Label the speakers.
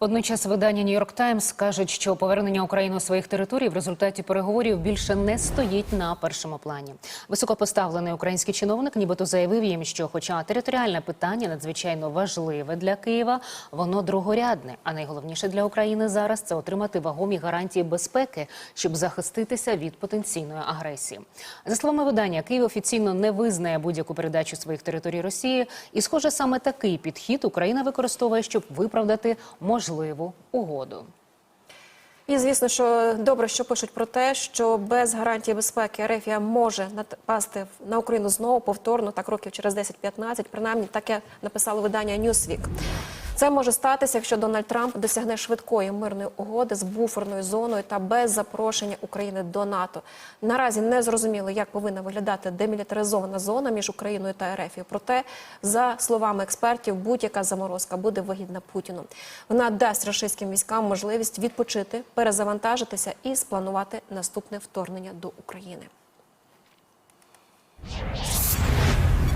Speaker 1: Одночас видання Нью-Йорк Таймс кажуть, що повернення України своїх територій в результаті переговорів більше не стоїть на першому плані. Високопоставлений український чиновник нібито заявив їм, що, хоча територіальне питання надзвичайно важливе для Києва, воно другорядне. А найголовніше для України зараз це отримати вагомі гарантії безпеки, щоб захиститися від потенційної агресії. За словами видання, Київ офіційно не визнає будь-яку передачу своїх територій Росії, і, схоже, саме такий підхід Україна використовує, щоб виправдати можливу угоду.
Speaker 2: І звісно, що добре, що пишуть про те, що без гарантії безпеки Ерефія може напасти на Україну знову повторно, так років через 10-15, принаймні таке написало видання Newsweek. Це може статися, якщо Дональд Трамп досягне швидкої мирної угоди з буферною зоною та без запрошення України до НАТО. Наразі не зрозуміло, як повинна виглядати демілітаризована зона між Україною та Ерефією. Проте, за словами експертів, будь-яка заморозка буде вигідна Путіну. Вона дасть російським військам можливість відпочити, перезавантажитися і спланувати наступне вторгнення до України.